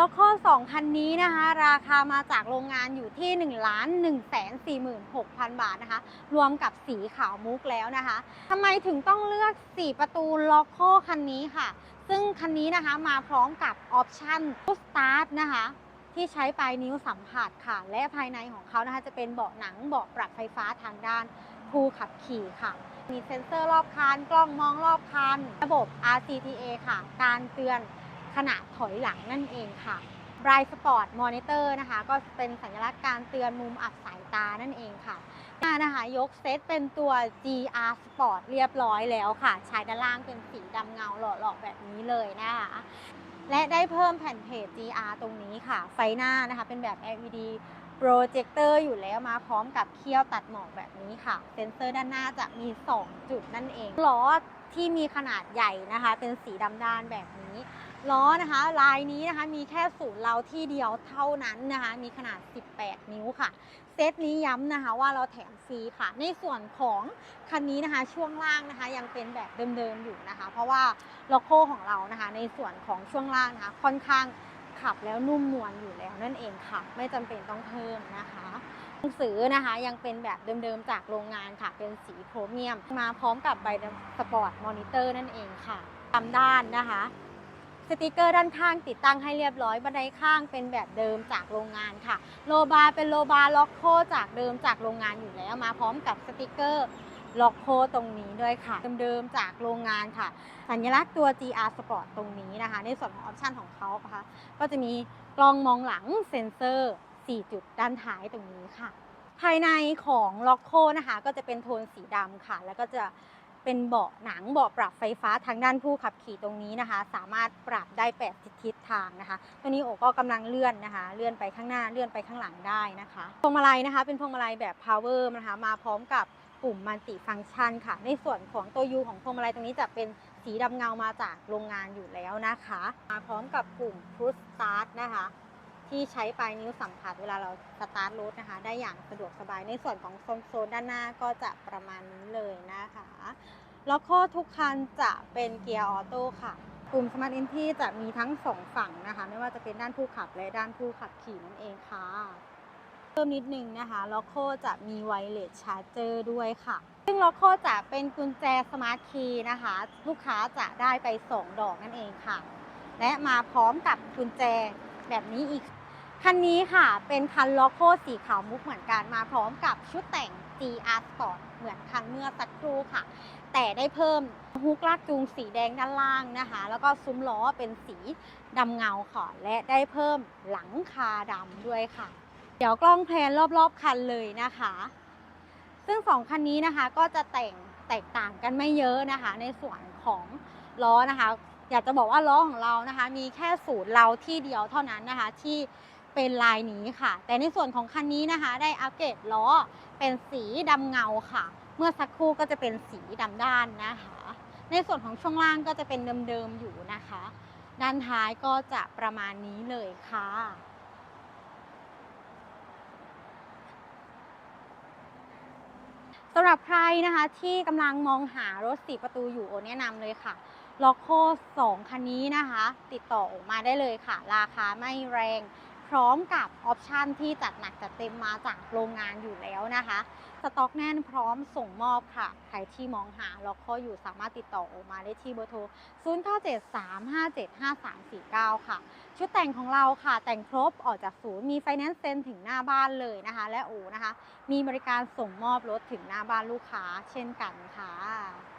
แล้วข้อ2คันนี้นะคะ ราคามาจากโรงงานอยู่ที่1 1 4 6 0 0 0 บาทนะคะ รวมกับสีขาวมุกแล้วนะคะทำไมถึงต้องเลือก 4 ประตูล็อกโคคันนี้ค่ะ ซึ่งคันนี้นะคะมาพร้อมกับออปชั่น Push Start นะคะที่ใช้ปลายนิ้วสัมผัสค่ะ และภายในของเขานะคะ จะเป็นเบาะหนังเบาะปรับไฟฟ้าทางด้านผู้ขับขี่ค่ะ มีเซ็นเซอร์รอบคันกล้องมองรอบคัน ระบบ RCTA ค่ะ การเตือน ขณะถอยหลังนั่นเองค่ะ Bright Spot Monitor นะคะ ก็เป็นสัญลักษณ์การเตือนมุมอับสายตานั่นเองค่ะหน้านะคะยกเซตเป็นตัว GR Sport เรียบร้อยแล้วค่ะ ชายด้านล่างเป็นสีดำเงาหล่อๆแบบนี้เลยนะคะ และได้เพิ่มแผ่นเพจ GR ตรงนี้ค่ะ ไฟหน้านะคะเป็นแบบ LED โปรเจคเตอร์อยู่แล้วมาพร้อมกับเขี้ยวตัดหมอกแบบนี้ค่ะ เซ็นเซอร์ด้านหน้าจะมี 2 จุดนั่นเองล้อที่มีขนาดใหญ่นะคะ เป็นสีดำด้านแบบนี้ ล้อนะคะลายนี้นะคะมีแค่ศูนย์เราที่เดียวเท่านั้นนะคะมีขนาด 18 นิ้วค่ะ เซตนี้ย้ำนะคะว่าเราแถมฟรีค่ะ ในส่วนของคันนี้นะคะช่วงล่างนะคะยังเป็นแบบเดิมๆอยู่นะคะ เพราะว่าโลโก้ของเรานะคะ ในส่วนของช่วงล่างนะคะค่อนข้างขับแล้วนุ่มนวลอยู่แล้วนั่นเองค่ะ ไม่จำเป็นต้องเพิ่มนะคะหนังสือนะคะยังเป็นแบบเดิมๆจากโรงงานค่ะ เป็นสีโครเมียม มาพร้อมกับใบสปอร์ตมอนิเตอร์นั่นเองค่ะตามด้านนะคะ สติกเกอร์ด้านข้างติดตั้งให้เรียบร้อย บันไดข้างเป็นแบบเดิมจากโรงงานค่ะ โลบาร์เป็นโลบาร์ล็อกโคจากเดิมจากโรงงานอยู่แล้วมาพร้อมกับสติกเกอร์ล็อกโคตรงนี้ด้วยค่ะ เดิมๆจากโรงงานค่ะ สัญลักษณ์ตัว GR Sport ตรงนี้นะคะ ในส่วนของออปชันของเขานะคะก็จะมีกล้องมองหลังเซ็นเซอร์ 4 จุดด้านท้ายตรงนี้ค่ะ ภายในของล็อกโคนะคะ ก็จะเป็นโทนสีดำค่ะ แล้วก็จะ เป็นเบาะหนังเบาะปรับไฟฟ้าทางด้านผู้ขับขี่ตรงนี้นะคะ สามารถปรับได้8ทิศทางนะคะ ตัวนี้โอก็กำลังเลื่อนนะคะ เลื่อนไปข้างหน้าเลื่อนไปข้างหลังได้นะคะพวงมาลัยนะคะ เป็นพวงมาลัยแบบ power นะคะ มาพร้อมกับปุ่มมัลติฟังก์ชันค่ะ ในส่วนของตัว U ของพวงมาลัยตรงนี้จะเป็นสีดำเงามาจากโรงงานอยู่แล้วนะคะ มาพร้อมกับปุ่ม push start นะคะ ที่ใช้ปลายนิ้วสัมผัสเวลาเราสตาร์ทรถนะคะ ได้อย่างสะดวกสบายในส่วนของโซนโซนด้านหน้าก็จะประมาณนี้เลยนะคะ แล้วก็ทุกคันจะเป็นเกียร์ออโต้ค่ะปุ่ม Smart Entry จะมีทั้งสองฝั่งนะคะ ไม่ว่าจะเป็นด้านผู้ขับและด้านผู้ขับขี่นั่นเองค่ะเพิ่มนิดนึงนะคะล็อกโคจะมีไวเลสชาร์เจอร์ด้วยค่ะ ซึ่งล็อกโคจะเป็นกุญแจสมาร์ทคีย์นะคะ ลูกค้าจะได้ไป 2 ดอกนั่นเองค่ะ และมาพร้อมกับกุญแจแบบนี้อีก คันนี้ค่ะเป็นคันล็อกโคสีขาวมุกเหมือนกันมาพร้อมกับชุดแต่ง GR Sport เหมือนคันเมื่อสักครู่ค่ะ แต่ได้เพิ่มฮุกลากจูงสีแดงด้านล่างนะคะ แล้วก็ซุ้มล้อเป็นสีดำเงาค่ะ และได้เพิ่มหลังคาดำด้วยค่ะ เดี๋ยวกล้องแพนรอบๆคันเลยนะคะ ซึ่งสองคันนี้นะคะก็จะแต่งแตกต่างกันไม่เยอะนะคะ ในส่วนของล้อนะคะ อยากจะบอกว่าล้อของเรานะคะ มีแค่ศูนย์เราที่เดียวเท่านั้นนะคะที่ เป็นลายนี้ค่ะ แต่ในส่วนของคันนี้นะคะ ได้อัปเกรดล้อเป็นสีดำเงาค่ะ เมื่อสักครู่ก็จะเป็นสีดำด้านนะคะ ในส่วนของช่วงล่างก็จะเป็นเดิมๆอยู่นะคะ ด้านท้ายก็จะประมาณนี้เลยค่ะสำหรับใครนะคะที่กำลังมองหารถสีประตูอยู่โอแนะนำเลยค่ะล็อกโค2คันนี้นะคะ ติดต่อออกมาได้เลยค่ะ ราคาไม่แรง พร้อมกับออปชันที่จัดหนักจัดเต็มมาจากโรงงานอยู่แล้วนะคะ สต็อกแน่นพร้อมส่งมอบค่ะ ใครที่มองหาล็อกโคอยู่สามารถติดต่อออกมาได้ที่เบอร์โทร 0973575349 ค่ะ ชุดแต่งของเราค่ะ แต่งครบออกจากศูนย์มีไฟแนนซ์เซ็นถึงหน้าบ้านเลยนะคะ และโอนะคะ มีบริการส่งมอบรถถึงหน้าบ้านลูกค้าเช่นกันค่ะ